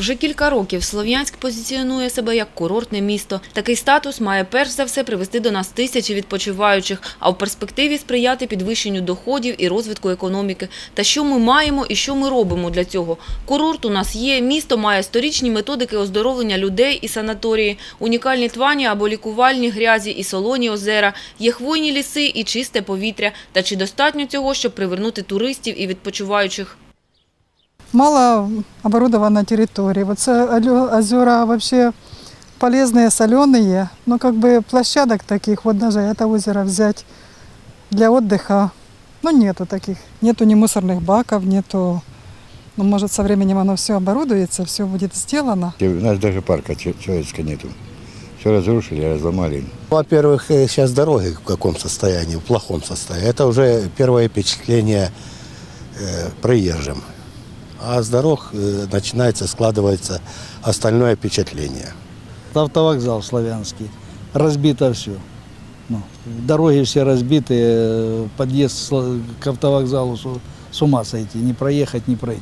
Вже кілька років Слов'янськ позиціонує себе як курортне місто. Такий статус має перш за все привести до нас тисячі відпочиваючих, а в перспективі сприяти підвищенню доходів і розвитку економіки. Та що ми маємо і що ми робимо для цього? Курорт у нас є, місто має сторічні методики оздоровлення людей і санаторії, унікальні твані або лікувальні грязі і солоні озера, є хвойні ліси і чисте повітря. Та чи достатньо цього, щоб привернути туристів і відпочиваючих? Мало оборудована территория. Вот озера вообще полезные, соленые, но как бы площадок таких, вот даже это озеро взять для отдыха, ну нету таких. Нету ни мусорных баков, нету, ну может со временем оно все оборудуется, все будет сделано. У нас даже парка че- человеческого нету. Все разрушили, разломали. Во-первых, э, сейчас дороги в каком состоянии, в плохом состоянии. Это уже первое впечатление э, проезжим. А с дорог э, начинается, складывается остальное впечатление. Автовокзал славянский. Разбито все. Ну, дороги все разбиты, э, подъезд сла- к автовокзалу с, с ума сойти, не проехать, не пройти.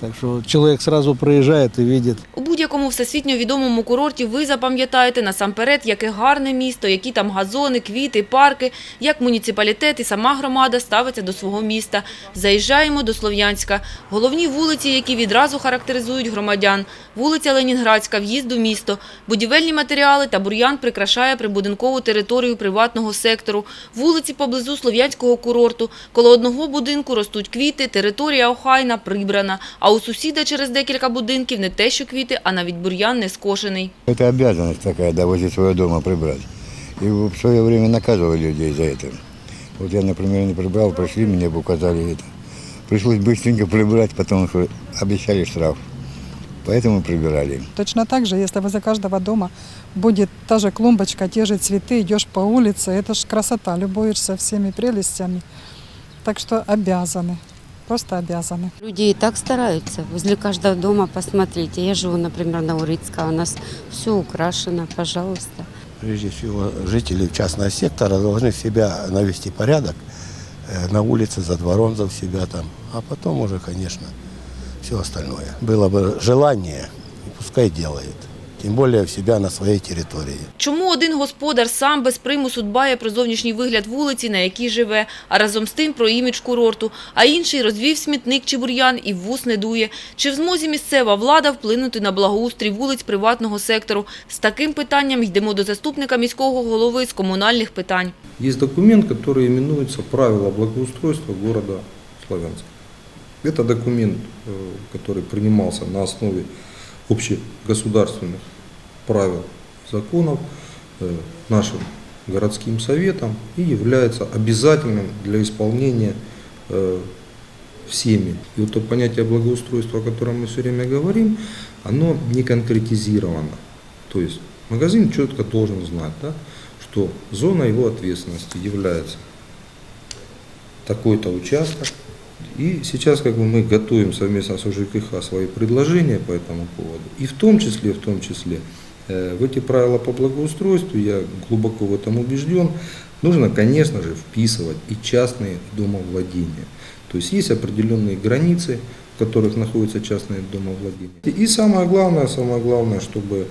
Так что человек сразу проезжает и видит, У будь-якому всесвітньо відомому курорті ви запам'ятаєте насамперед, яке гарне місто, які там газони, квіти, парки, як муніципалітет і сама громада ставиться до свого міста. Заїжджаємо до Слов'янська. Головні вулиці, які відразу характеризують громадян. Вулиця Ленінградська, в'їзд у місто. Будівельні матеріали та бур'ян прикрашає прибудинкову територію приватного сектору. Вулиці поблизу Слов'янського курорту. Коло одного будинку ростуть квіти, територія охайна, прибрана. А у сусіда через декілька будинків не те, що квіти, а навіть бур'ян не скошений. Это обязанность такая, да, возле своего дома прибрать. И в свое время наказывали людей за это. Вот я, например, не прибрал, пришли, мне бы указали это. Пришлось быстренько прибрать, потому что обещали штраф. Поэтому прибирали. Точно так же, если возле каждого дома будет та же клумбочка, те же цветы, идешь по улице, это ж красота, любуешься всеми прелестями. Так что обязаны, Просто обязаны. Люди и так стараются. Возле каждого дома посмотрите. Я живу, например, на Урицкого. У нас все украшено, пожалуйста. Прежде всего, жители частного сектора должны себя навести порядок э, на улице, за двором, за себя там. А потом уже, конечно, все остальное. Было бы желание, и пускай делает. Тем более в себя на своей территории. Чому один господар сам без примусу дбає про зовнішній вигляд вулиці, на якій живе, а разом з тим про імідж курорту, а інший розвів смітник чи бур'ян і в вус не дує? Чи в змозі місцева влада вплинути на благоустрій вулиць приватного сектору? З таким питанням йдемо до заступника міського голови з комунальних питань. Есть документ, который именуется «Правила благоустройства города Славянска». Это документ, э, который принимался на основе Общегосударственных правил, законов э, нашим городским советом и является обязательным для исполнения э, всеми. И вот то понятие благоустройства, о котором мы все время говорим, оно не конкретизировано. То есть магазин четко должен знать, да, что зона его ответственности является такой-то участок. И сейчас как бы мы готовим совместно с ОЖКХ свои предложения по этому поводу. И в том числе, в том числе, э, в эти правила по благоустройству, я глубоко в этом убежден, нужно, конечно же, вписывать и частные домовладения. То есть есть определенные границы, в которых находятся частные домовладения. И самое главное, самое главное, чтобы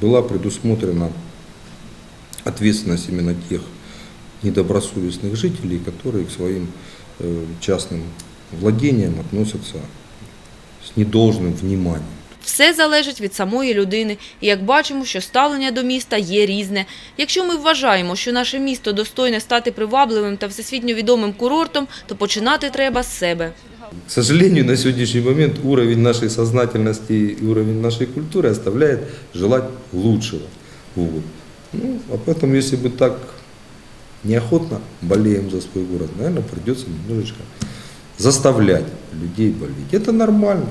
была предусмотрена ответственность именно тех недобросовестных жителей, которые к своим частным владениям относятся с недолжным вниманием. Все залежить від самої людини. І як бачимо, що ставлення до міста є різне. Якщо ми вважаємо, що наше місто достойне стати привабливим та всесвітньо відомим курортом, то починати треба з себе. К сожалению, на сегодняшний момент уровень нашей сознательности и уровень нашей культуры оставляет желать лучшего. Вот. Ну, а поэтому, если бы так неохотно болеем за свой город, наверное, придется немножечко заставлять людей болеть. Это нормально.